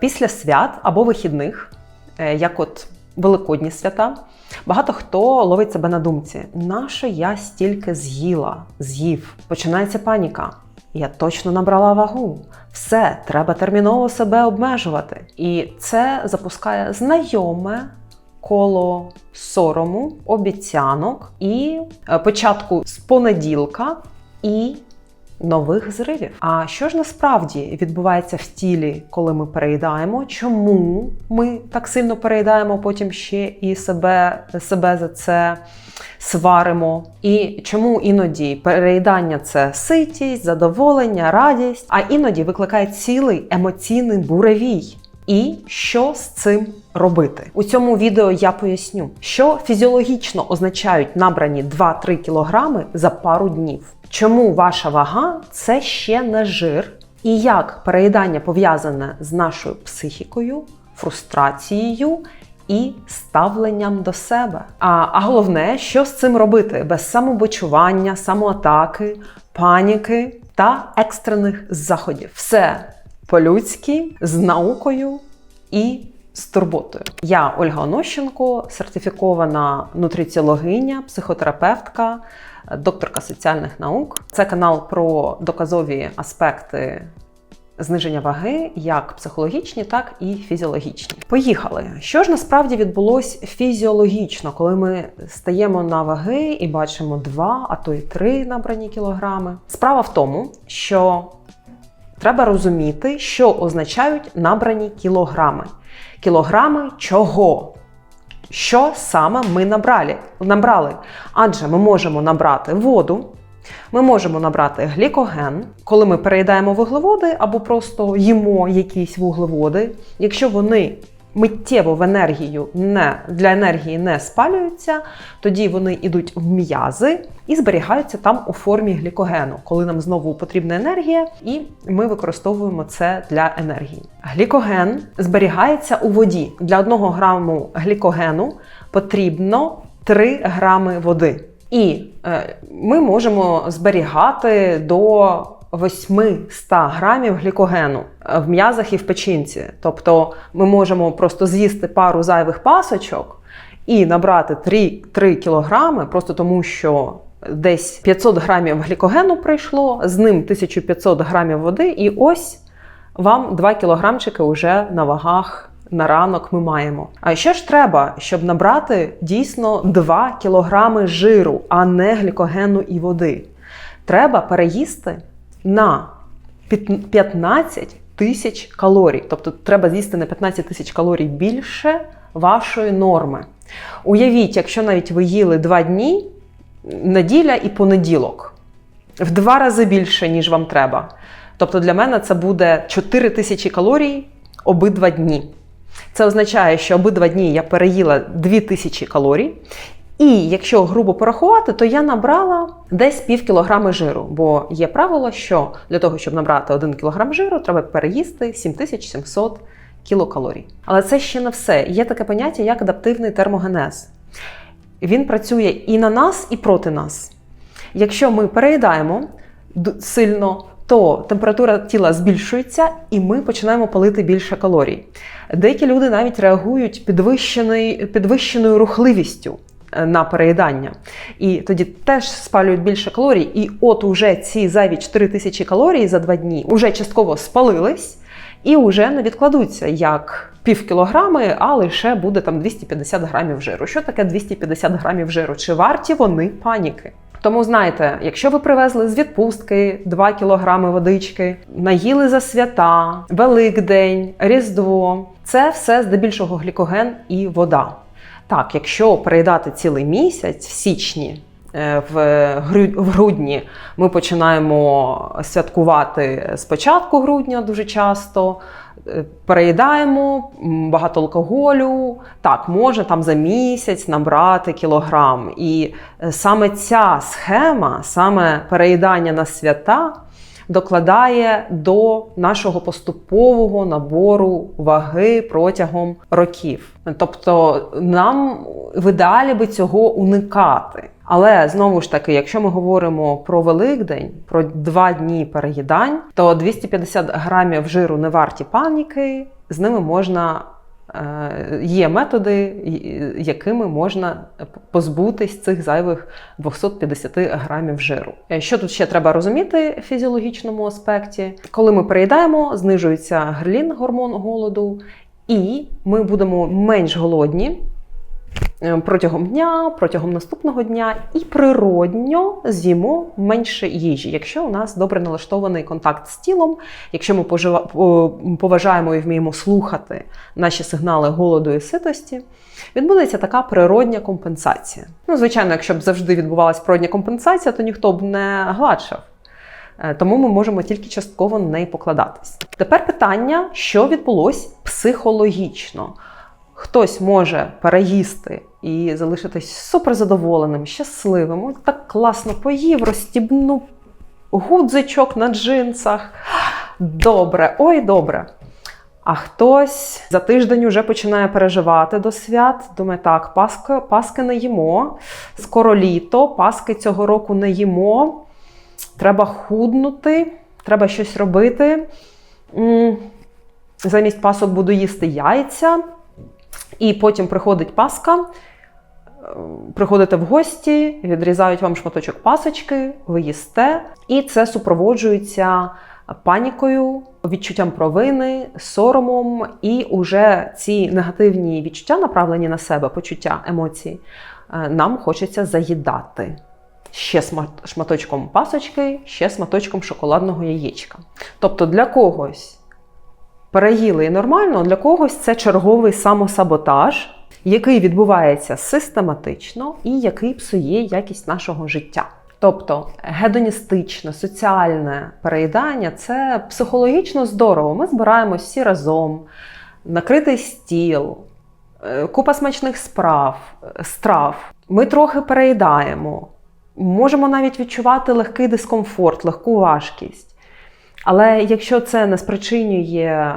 Після свят або вихідних, е, як от Великодні свята, багато хто ловить себе на думці: нащо я стільки з'їла, з'їв? Починається паніка. Я точно набрала вагу. Все, треба терміново себе обмежувати. І це запускає знайоме коло сорому, обіцянок і е, початку з понеділка і нових зривів. А що ж насправді відбувається в тілі, коли ми переїдаємо? Чому ми так сильно переїдаємо, потім ще і себе, себе за це сваримо? І чому іноді переїдання це ситість, задоволення, радість, а іноді викликає цілий емоційний буревій? І що з цим робити? У цьому відео я поясню, що фізіологічно означають набрані 2-3 кілограми за пару днів. Чому ваша вага це ще не жир, і як переїдання пов'язане з нашою психікою, фрустрацією і ставленням до себе. А, а головне, що з цим робити без самобочування, самоатаки, паніки та екстрених заходів. Все по-людськи, з наукою і з турботою. Я Ольга Онощенко, сертифікована нутриціологиня, психотерапевтка, докторка соціальних наук. Це канал про доказові аспекти. Зниження ваги як психологічні, так і фізіологічні. Поїхали. Що ж насправді відбулось фізіологічно, коли ми стаємо на ваги і бачимо 2, а то й 3 набрані кілограми? Справа в тому, що треба розуміти, що означають набрані кілограми. Кілограми чого? Що саме ми набрали? набрали? Адже ми можемо набрати воду, ми можемо набрати глікоген, коли ми переїдаємо вуглеводи або просто їмо якісь вуглеводи. Якщо вони миттєво в енергію не для енергії не спалюються, тоді вони йдуть в м'язи і зберігаються там у формі глікогену, коли нам знову потрібна енергія, і ми використовуємо це для енергії. Глікоген зберігається у воді. Для 1 граму глікогену потрібно 3 грами води. І е, ми можемо зберігати до 800 грамів глікогену в м'язах і в печінці. Тобто ми можемо просто з'їсти пару зайвих пасочок і набрати 3, 3 кілограми, просто тому що десь 500 грамів глікогену прийшло, з ним 1500 грамів води, і ось вам 2 кілограмчики вже на вагах. На ранок ми маємо. А що ж треба, щоб набрати дійсно 2 кілограми жиру, а не глікогену і води? Треба переїсти на 15 тисяч калорій. Тобто треба з'їсти на 15 тисяч калорій більше вашої норми. Уявіть, якщо навіть ви їли 2 дні, неділя і понеділок, в два рази більше, ніж вам треба. Тобто для мене це буде 4 тисячі калорій обидва дні. Це означає, що обидва дні я переїла 2000 калорій. І якщо грубо порахувати, то я набрала десь пів кілограми жиру, бо є правило, що для того, щоб набрати 1 кілограм жиру, треба переїсти 7700 кілокалорій. Але це ще не все. Є таке поняття, як адаптивний термогенез. Він працює і на нас, і проти нас. Якщо ми переїдаємо сильно, то температура тіла збільшується, і ми починаємо палити більше калорій. Деякі люди навіть реагують підвищеною рухливістю на переїдання. І тоді теж спалюють більше калорій. І от уже ці зайві 4 тисячі калорій за два дні вже частково спалились і вже не відкладуться як пів кілограми, а лише буде там 250 грамів жиру. Що таке 250 грамів жиру? Чи варті вони паніки? Тому знаєте, якщо ви привезли з відпустки 2 кілограми водички, наїли за свята, Великдень, Різдво, це все здебільшого глікоген і вода. Так, якщо переїдати цілий місяць в січні, е, в грудні ми починаємо святкувати з початку грудня дуже часто. Е, переїдаємо багато алкоголю, так, може там за місяць набрати кілограм. І е, саме ця схема, саме переїдання на свята, докладає до нашого поступового набору ваги протягом років. Тобто нам в ідеалі би цього уникати. Але знову ж таки, якщо ми говоримо про Великдень, про два дні переїдань, то 250 грамів жиру не варті паніки. з ними можна. Е, Є методи, якими можна позбутись цих зайвих 250 грамів жиру. Е, Що тут ще треба розуміти в фізіологічному аспекті? Коли ми переїдаємо, знижується грлін, гормон голоду, і ми будемо менш голодні протягом дня, протягом наступного дня, і природньо з'їмо менше їжі, якщо у нас добре налаштований контакт з тілом, якщо ми поважаємо і вміємо слухати наші сигнали голоду і ситості, відбудеться така природня компенсація. Ну, звичайно, якщо б завжди відбувалася природня компенсація, то ніхто б не гладшав. Е, Тому ми можемо тільки частково на неї покладатись. Тепер питання, що відбулось психологічно. Хтось може переїсти і залишитись суперзадоволеним, щасливим. Ой, так класно поїв, розстібнув гудзичок на джинсах. Добре, ой, добре. А хтось за тиждень вже починає переживати до свят. Думає, так, паски, паски не їмо, скоро літо, паски цього року не їмо. Треба худнути, треба щось робити. Замість пасок буду їсти яйця. І потім приходить Пасха, е, приходите в гості, відрізають вам шматочок пасочки, ви їсте, і це супроводжується панікою, відчуттям провини, соромом, і уже ці негативні відчуття, направлені на себе, почуття, емоції, е, нам хочеться заїдати. Ще шматочком пасочки, ще шматочком шоколадного яєчка. Тобто для когось переїли і нормально, для когось це черговий самосаботаж, який відбувається систематично і який псує якість нашого життя. Тобто гедоністичне, соціальне переїдання це психологічно здорово. Ми збираємось всі разом, накритий стіл, е, купа смачних справ, е, страв. Ми трохи переїдаємо, можемо навіть відчувати легкий дискомфорт, легку важкість. Але якщо це не спричинює е,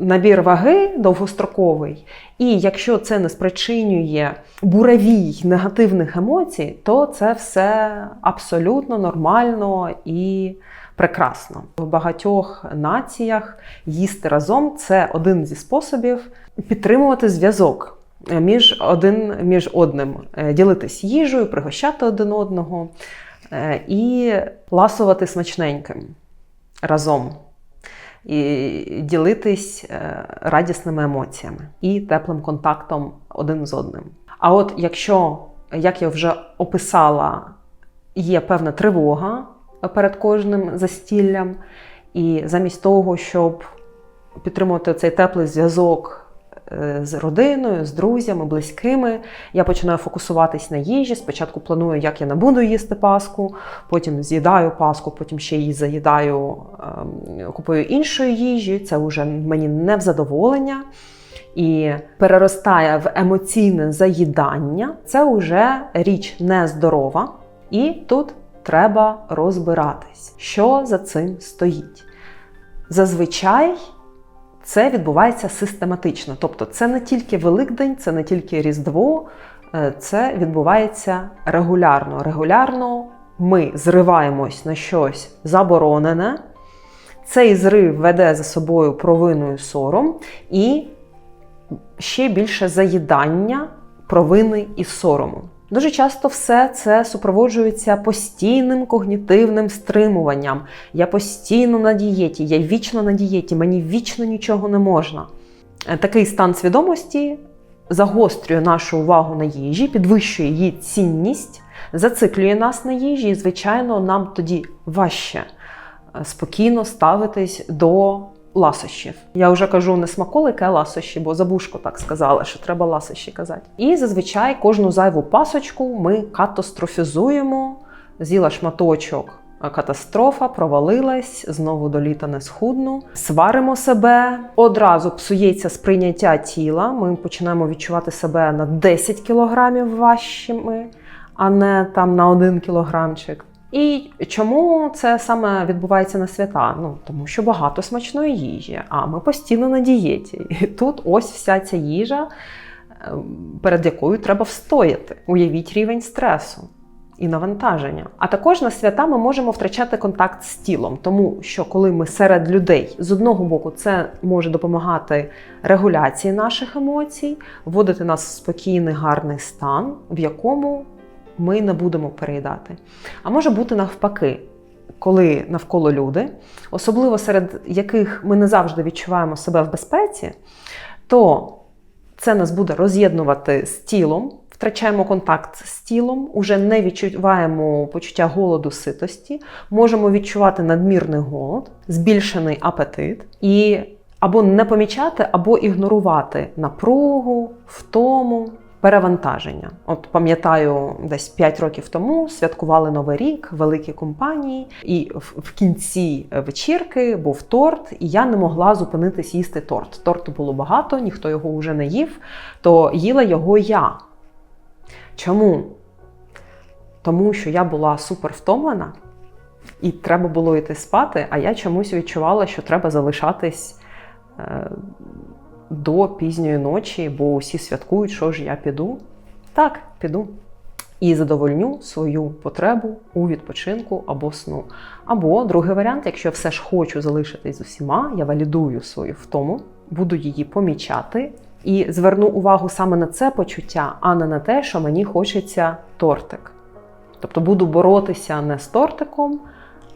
набір ваги довгостроковий, і якщо це не спричинює буревій негативних емоцій, то це все абсолютно нормально і прекрасно. В багатьох націях їсти разом це один зі способів підтримувати зв'язок між один між одним, Е, ділитись їжею, пригощати один одного е, і ласувати смачненьким разом і ділитись е, радісними емоціями і теплим контактом один з одним. А от якщо, як я вже описала, є певна тривога перед кожним застіллям, і замість того, щоб підтримувати цей теплий зв'язок з родиною, з друзями, близькими. Я починаю фокусуватись на їжі. Спочатку планую, як я не буду їсти паску, потім з'їдаю паску, потім ще її заїдаю, ем, купую іншої їжі. Це вже мені не в задоволення. І переростає в емоційне заїдання. Це вже річ нездорова. І тут треба розбиратись, що за цим стоїть. Зазвичай це відбувається систематично. Тобто, це не тільки Великдень, це не тільки Різдво, е, це відбувається регулярно. Регулярно ми зриваємось на щось заборонене. Цей зрив веде за собою провину і сором, і ще більше заїдання провини і сорому. Дуже часто все це супроводжується постійним когнітивним стримуванням. Я постійно на дієті, я вічно на дієті, мені вічно нічого не можна. Е, Такий стан свідомості загострює нашу увагу на їжі, підвищує її цінність, зациклює нас на їжі, і, звичайно, нам тоді важче е, спокійно ставитись до ласощів. Я вже кажу не смаколики, а ласощі, бо забушко так сказала, що треба ласощі казати. І зазвичай кожну зайву пасочку ми катастрофізуємо, з'їла шматочок. Катастрофа провалилась, знову до літа не схудну. Сваримо себе, одразу псується сприйняття тіла. Ми починаємо відчувати себе на 10 кілограмів важчими, а не там на 1 кілограмчик. І чому це саме відбувається на свята? Ну тому що багато смачної їжі, а ми постійно на дієті. І тут ось вся ця їжа, ем, перед якою треба встояти. Уявіть рівень стресу. і навантаження. А також на свята ми можемо втрачати контакт з тілом, тому що коли ми серед людей, з одного боку, це може допомагати регуляції наших емоцій, вводити нас в спокійний, гарний стан, в якому ми не будемо переїдати. А може бути навпаки. Коли навколо люди, особливо серед яких ми не завжди відчуваємо себе в безпеці, то це нас буде роз'єднувати з тілом, втрачаємо контакт з тілом, уже не відчуваємо почуття голоду, ситості, можемо відчувати надмірний голод, збільшений апетит і або не помічати, або ігнорувати напругу, втому. Перевантаження. От пам'ятаю, десь 5 років тому святкували Новий рік, великі компанії, і в кінці вечірки був торт, і я не могла зупинитись їсти торт. Торту було багато, ніхто його вже не їв, то їла його я. Чому? Тому що я була супер втомлена, і треба було йти спати, а я чомусь відчувала, що треба залишатись. До пізньої ночі, бо усі святкують, що ж я піду. Так, піду. І задовольню свою потребу у відпочинку або сну. Або другий варіант, якщо все ж хочу залишитись з усіма, я валідую свою втому, буду її помічати і зверну увагу саме на це почуття, а не на те, що мені хочеться тортик. Тобто буду боротися не з тортиком,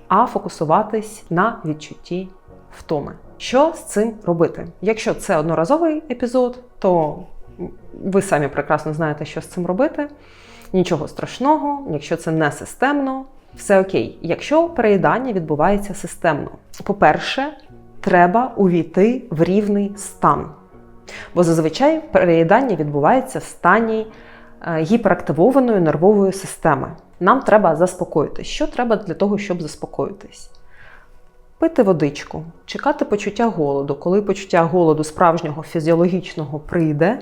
а фокусуватись на відчутті втоми. Що з цим робити? Якщо це одноразовий епізод, то ви самі прекрасно знаєте, що з цим робити. Нічого страшного, якщо це не системно, все окей. Якщо переїдання відбувається системно, по-перше, треба увійти в рівний стан. Бо зазвичай переїдання відбувається в стані е, гіперактивованої нервової системи. Нам треба заспокоїтись. Що треба для того, щоб заспокоїтись? Пити водичку, чекати почуття голоду. Коли почуття голоду справжнього фізіологічного прийде,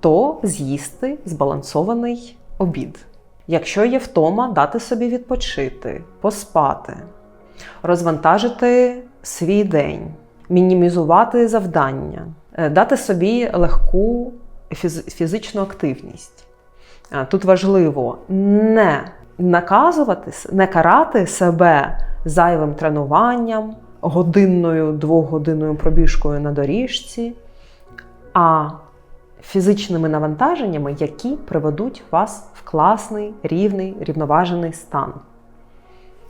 то з'їсти збалансований обід. Якщо є втома, дати собі відпочити, поспати, розвантажити свій день, мінімізувати завдання, е, дати собі легку фізичну активність. Тут важливо не наказувати, не карати себе зайвим тренуванням, годинною, двохгодинною пробіжкою на доріжці, а фізичними навантаженнями, які приведуть вас в класний, рівний, рівноважений стан,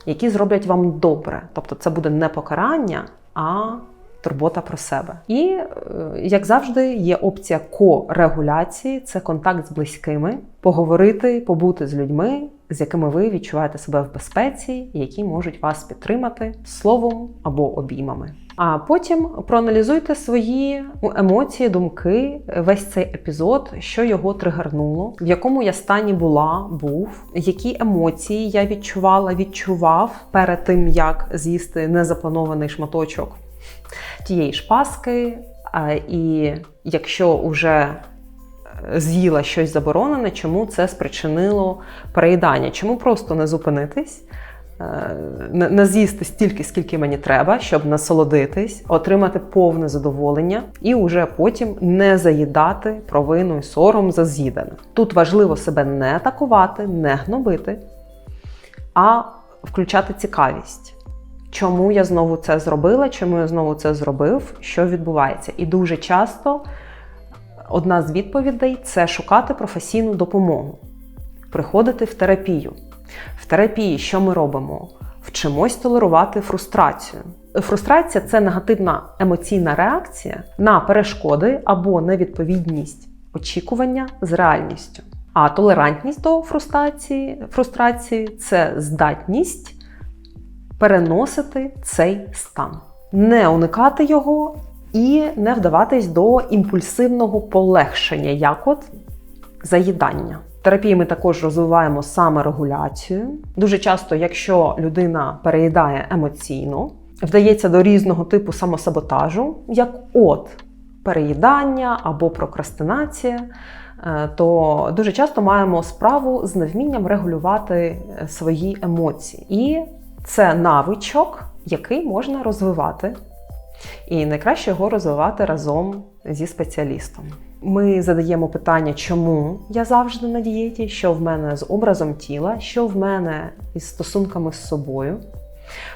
які зроблять вам добре. Тобто це буде не покарання, а турбота про себе. І, е, як завжди, є опція корегуляції це контакт з близькими, поговорити, побути з людьми, з якими ви відчуваєте себе в безпеці, які можуть вас підтримати словом або обіймами. А потім проаналізуйте свої емоції, думки, весь цей епізод, що його тригернуло, в якому я стані була, був, які емоції я відчувала, відчував перед тим, як з'їсти незапланований шматочок тієї ж паски. І якщо вже з'їла щось заборонене, чому це спричинило переїдання? Чому просто не зупинитись, е, не з'їсти стільки, скільки мені треба, щоб насолодитись, отримати повне задоволення і уже потім не заїдати провину і сором за з'їдане. Тут важливо себе не атакувати, не гнобити, а включати цікавість. Чому я знову це зробила, чому я знову це зробив, що відбувається. І дуже часто Одна з відповідей це шукати професійну допомогу, приходити в терапію. В терапії що ми робимо? Вчимось толерувати фрустрацію. Фрустрація це негативна емоційна реакція на перешкоди або невідповідність очікування з реальністю. А толерантність до фрустрації, фрустрації це здатність переносити цей стан, не уникати його і не вдаватись до імпульсивного полегшення, як от заїдання. Терапії ми також розвиваємо саморегуляцію. Дуже часто, якщо людина переїдає емоційно, вдається до різного типу самосаботажу, як от переїдання або прокрастинація, е, то дуже часто маємо справу з невмінням регулювати е, свої емоції. І це навичок, який можна розвивати І найкраще його розвивати разом зі спеціалістом. Ми задаємо питання, чому я завжди на дієті, що в мене з образом тіла, що в мене із стосунками з собою.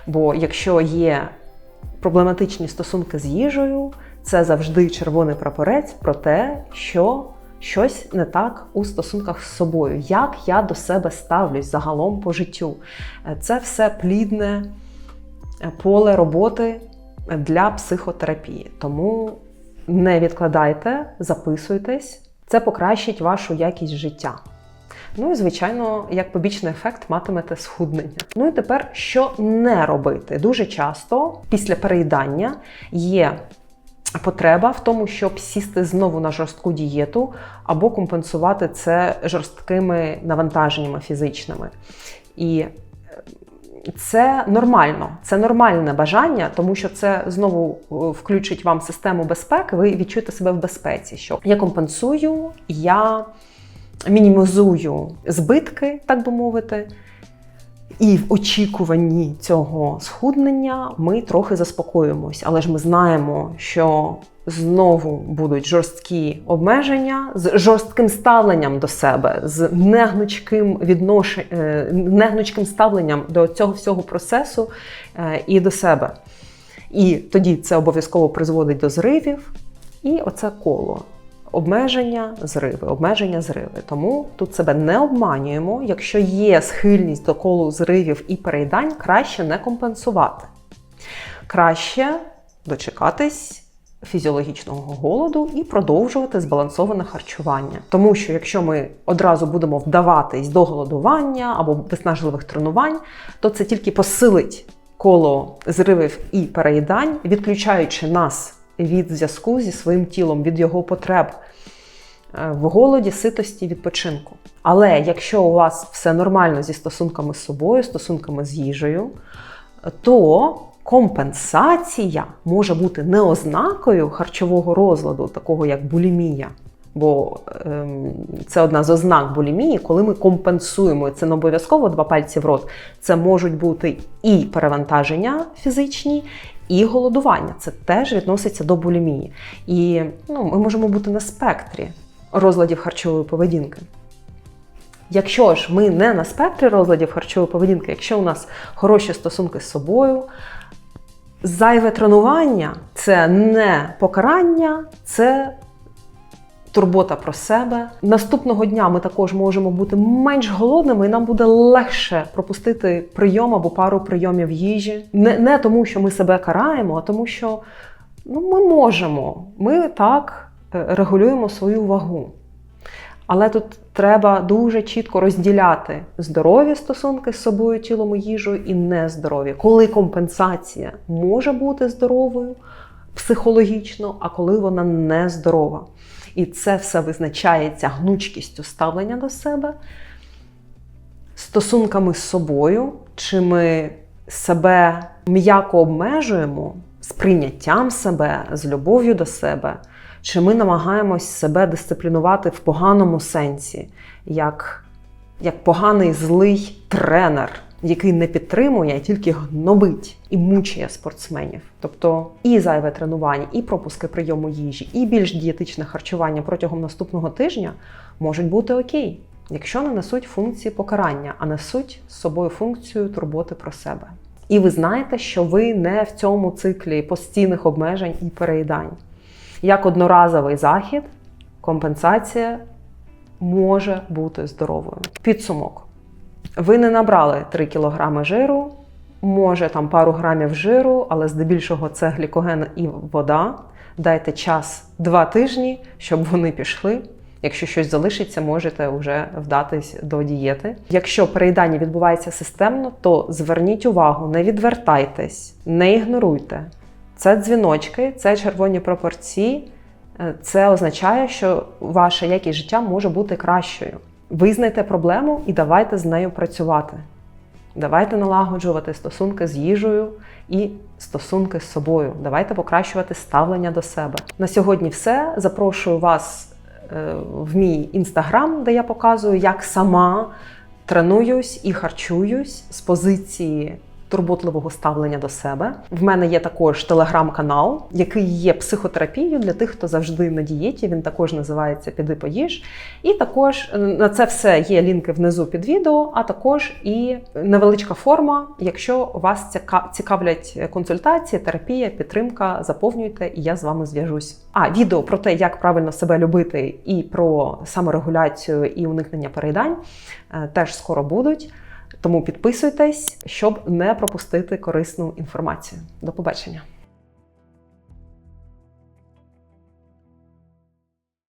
Бо якщо є проблематичні стосунки з їжею, це завжди червоний прапорець про те, що щось не так у стосунках з собою, як я до себе ставлюсь загалом по життю. Це все плідне поле роботи для психотерапії. Тому не відкладайте, записуйтесь, це покращить вашу якість життя. Ну і, звичайно, як побічний ефект матимете схуднення. Ну і тепер, що не робити? Дуже часто після переїдання є потреба в тому, щоб сісти знову на жорстку дієту або компенсувати це жорсткими навантаженнями фізичними. І це нормально, це нормальне бажання, тому що це знову е, включить вам систему безпеки. Ви відчуєте себе в безпеці. Що я компенсую, я мінімізую збитки, так би мовити. І в очікуванні цього схуднення ми трохи заспокоюємось, але ж ми знаємо, що знову будуть жорсткі обмеження з жорстким ставленням до себе, з негнучким віднош... е, негнучким ставленням до цього всього процесу е, і до себе. І тоді це обов'язково призводить до зривів, і оце коло. Обмеження, зриви, обмеження, зриви. Тому тут себе не обманюємо. Якщо є схильність до колу зривів і переїдань, краще не компенсувати. Краще дочекатись фізіологічного голоду і продовжувати збалансоване харчування. Тому що якщо ми одразу будемо вдаватись до голодування або виснажливих тренувань, то це тільки посилить коло зривів і переїдань, відключаючи нас від зв'язку зі своїм тілом, від його потреб е, в голоді, ситості, відпочинку. Але якщо у вас все нормально зі стосунками з собою, стосунками з їжею, то компенсація може бути не ознакою харчового розладу, такого як булімія. Бо ем, це одна з ознак булімії, коли ми компенсуємо. Це не обов'язково два пальці в рот. Це можуть бути і перевантаження фізичні, і голодування. Це теж відноситься до булімії. І ну, ми можемо бути на спектрі розладів харчової поведінки. Якщо ж ми не на спектрі розладів харчової поведінки, якщо у нас хороші стосунки з собою, зайве тренування це не покарання, це турбота про себе. Наступного дня ми також можемо бути менш голодними, і нам буде легше пропустити прийом або пару прийомів їжі. Не, не тому, що ми себе караємо, а тому, що ну, ми можемо. Ми так е, регулюємо свою вагу. Але тут треба дуже чітко розділяти здорові стосунки з собою, тілом і їжею і нездорові. Коли компенсація може бути здоровою психологічно, а коли вона нездорова. І це все визначається гнучкістю ставлення до себе, стосунками з собою, чи ми себе м'яко обмежуємо з прийняттям себе, з любов'ю до себе, чи ми намагаємось себе дисциплінувати в поганому сенсі, як, як поганий злий тренер. Який не підтримує, а тільки гнобить і мучує спортсменів. Тобто і зайве тренування, і пропуски прийому їжі, і більш дієтичне харчування протягом наступного тижня можуть бути окей, якщо не несуть функції покарання, а несуть з собою функцію турботи про себе. І ви знаєте, що ви не в цьому циклі постійних обмежень і переїдань. Як одноразовий захід, компенсація може бути здоровою. Підсумок. Ви не набрали 3 кг жиру, може там пару грамів жиру, але здебільшого це глікоген і вода. Дайте час 2 тижні, щоб вони пішли. Якщо щось залишиться, можете вже вдатись до дієти. Якщо переїдання відбувається системно, то зверніть увагу, не відвертайтесь, не ігноруйте. Це дзвіночки, це червоні пропорції. Це означає, що ваша якість життя може бути кращою. Визнайте проблему і давайте з нею працювати. Давайте налагоджувати стосунки з їжею і стосунки з собою. Давайте покращувати ставлення до себе. На сьогодні все. Запрошую вас е, в мій інстаграм, де я показую, як сама тренуюсь і харчуюсь з позиції турботливого ставлення до себе. В мене є також телеграм-канал, який є психотерапією для тих, хто завжди на дієті. Він також називається Піди поїж. І також на це все є лінки внизу під відео, а також і невеличка форма. Якщо вас цікавлять консультації, терапія, підтримка, заповнюйте, і я з вами зв'яжусь. А відео про те, як правильно себе любити, і про саморегуляцію і уникнення переїдань е, теж скоро будуть. Тому підписуйтесь, щоб не пропустити корисну інформацію. До побачення.